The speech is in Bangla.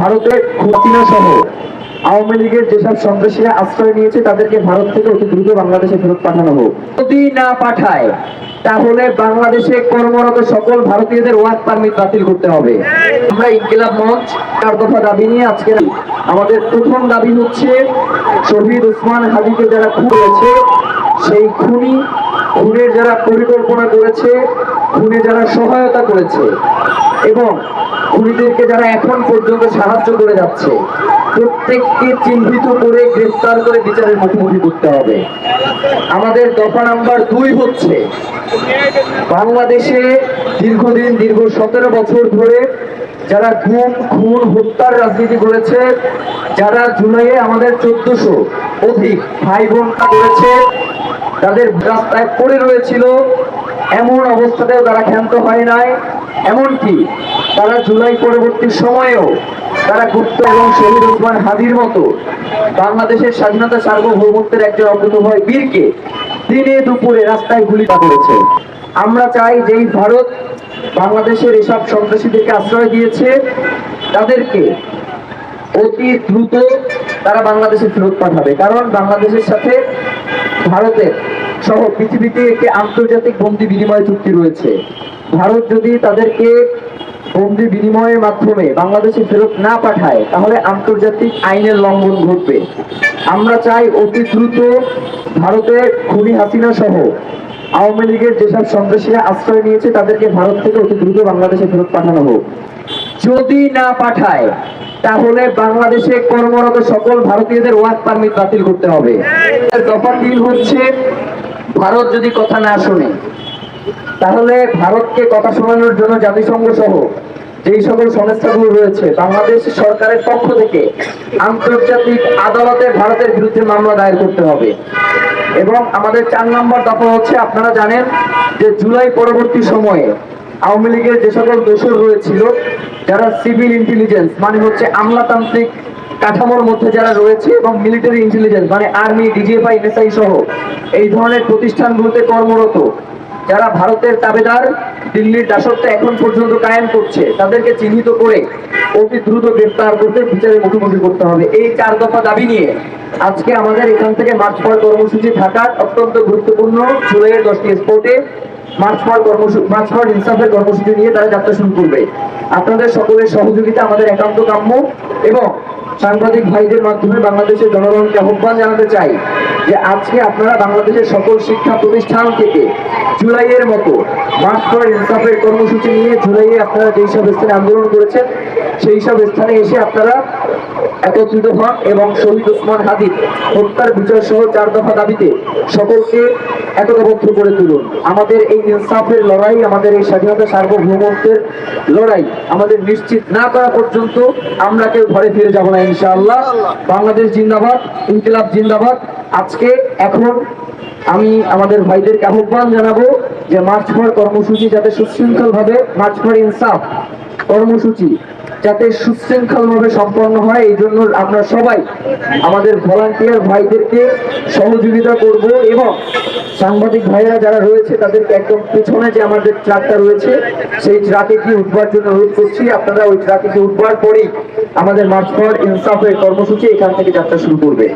ভারতের খুলনা সহ আওয়ামী লীগের যেসব সন্ত্রাসীরা আশ্রয় নিয়েছে, তাদেরকে ভারত থেকে অতি দ্রুত বাংলাদেশে ফেরত পাঠানো হোক। যদি না পাঠায়, তাহলে বাংলাদেশে কর্মরত সকল ভারতীয়দের ওয়ার্ক পারমিট বাতিল করতে হবে। আমরা ইনকিলাব মঞ্চ, চার দফা দাবি নিয়ে আজকে আমাদের প্রথম দাবি হচ্ছে, শহীদ ওসমান হাদিকে যারা খুন সেই খুনি খুনের যারা পরিকল্পনা করেছে, খুনে যারা সহায়তা করেছে, এবং খুনিদেরকে যারা এখন পর্যন্ত সাহায্য করে যাচ্ছে, প্রত্যেককে চিহ্নিত করে, গ্রেফতার করে বিচারের মুখোমুখি করতে হবে। আমাদের দফা নাম্বার দুই হচ্ছে, বাংলাদেশে দীর্ঘদিন, দীর্ঘ সতেরো বছর ধরে যারা গুম, খুন, হত্যার রাজনীতি করেছে, যারা জুলাইয়ে আমাদের চোদ্দশো অধিক ভাই বোন করেছে, তাদের রাস্তায় পড়ে রয়েছিল, এমন অবস্থাতেও তারা ক্ষান্ত হয় নাই। এমনকি তারা জুলাই পরবর্তী সময়েও তারা গুপ্ত এবং শহীদ ওসমান হাদির মতো বাংলাদেশের স্বাধীনতা সার্বভৌমত্বের একজন অকুতভয় বীরকে দিনে দুপুরে রাস্তায় গুলিটা করেছে। আমরা চাই যেই ভারত বাংলাদেশের এসব সন্ত্রাসীদেরকে আশ্রয় দিয়েছে, তাদেরকে অতি দ্রুত তারা বাংলাদেশে ফেরত পাঠাবে। কারণ বাংলাদেশের সাথে ভারতের সহ পৃথিবীতে একটি আন্তর্জাতিক বন্দি বিনিময় চুক্তি রয়েছে। ভারত যদি তাদেরকে বন্দি বিনিময়ের মাধ্যমে বাংলাদেশে ফেরত না পাঠায়, তাহলে আন্তর্জাতিক আইনের লঙ্ঘন ঘটবে। আমরা চাই অতি দ্রুত ভারতের খুনি হাসিনা সহ আওয়ামী লীগের যেসব সন্ত্রাসীরা আশ্রয় নিয়েছে, তাদেরকে ভারত থেকে অতি দ্রুত বাংলাদেশে ফেরত পাঠানো হোক। যদি না পাঠায়, তাহলে বাংলাদেশে কর্মরত সকল ভারতীয়দের ওয়ার্ক পারমিট বাতিল করতে হবে। দফা তিন হচ্ছে, ভারত যদি কথা না শোনে তাহলে ভারতকে কথা শোনানোর জন্য জাতিসংঘ সহ যেই সকল সংস্থাগুলো রয়েছে, বাংলাদেশ সরকারের পক্ষ থেকে আন্তর্জাতিক আদালতে ভারতের বিরুদ্ধে মামলা দায়ের করতে হবে। এবং আমাদের চার নম্বর দফা হচ্ছে, আপনারা জানেন যে জুলাই পরবর্তী সময়ে আওয়ামী লীগের যে সকল দোষর রয়েছিল, যারা সিভিল ইন্টেলিজেন্স মানে হচ্ছে আমলাতান্ত্রিক কাঠামোর মধ্যে যারা রয়েছে এবং মিলিটারি ইন্টেলিজেন্স মানে আর্মি, ডিজিএফআই, এনএসআই সহ এই ধরনের প্রতিষ্ঠানগুলোতে কর্মরত যারা ভারতের তাবেদার, দিল্লির দাসত্ব এখন পর্যন্ত কায়েম করছে, তাদেরকে চিহ্নিত করে অতি দ্রুত গ্রেফতার করতে বিচারের মুখোমুখি করতে হবে। এই চার দফা দাবি নিয়ে আজকে আমাদের এখান থেকে মার্চ পর কর্মসূচি থাকার অত্যন্ত গুরুত্বপূর্ণ জুলাইয়ের দশটি স্পটে মার্চ পর কর্মসূচি মার্চ পর ইনসাফের কর্মসূচি নিয়ে তারা যাত্রা শুরু করবে। আপনাদের সকলের সহযোগিতা আমাদের একান্ত কাম্য এবং সাংবাদিক ভাইদের মাধ্যমে বাংলাদেশের জনগণকে আহ্বান জানাতে চাই যে আজকে আপনারা বাংলাদেশের সকল শিক্ষা প্রতিষ্ঠান থেকে জুলাইয়ের মতো পর ইনসাফের কর্মসূচি নিয়ে জুলাইয়ে আপনারা যেই সব স্থানে আন্দোলন করেছেন, সেই সব স্থানে এসে আপনারা একত্রিত হন এবং শহীদ ওসমান হাদির হত্যার বিচার সহ চার দফা দাবিতে সকলকে একতাবদ্ধ করে তুলুন। আমাদের এই ইনসাফের লড়াই, আমাদের এই স্বাধীনতা সার্বভৌমত্বের লড়াই আমাদের নিশ্চিত না করা পর্যন্ত আমরা কেউ ঘরে ফিরে যাব না, ইনশাআল্লাহ। বাংলাদেশ জিন্দাবাদ, ইনকিলাব জিন্দাবাদ। আজকে এখন আমি আমাদের ভাইদেরকে আহ্বান জানাব যে মার্চ ফর কর্মসূচি যাতে সুশৃঙ্খল ভাবে মার্চ ফর ইনসাফ কর্মসূচি যাতে সুশৃঙ্খলভাবে সম্পন্ন হয়, এই জন্য আমরা সবাই আমাদের ভলান্টিয়ার ভাইদেরকে সহযোগিতা করব এবং সাংবাদিক ভাইয়েরা যারা রয়েছে, তাদেরকে একদম পেছনে যে আমাদের ট্রাকটা রয়েছে, সেই ট্রাকে কি উঠবার জন্য অনুরোধ করছি। আপনারা ওই ট্রাকে কি উঠবার পরেই আমাদের মার্চ ফর ইনসাফের কর্মসূচি এখান থেকে যাত্রা শুরু করবে।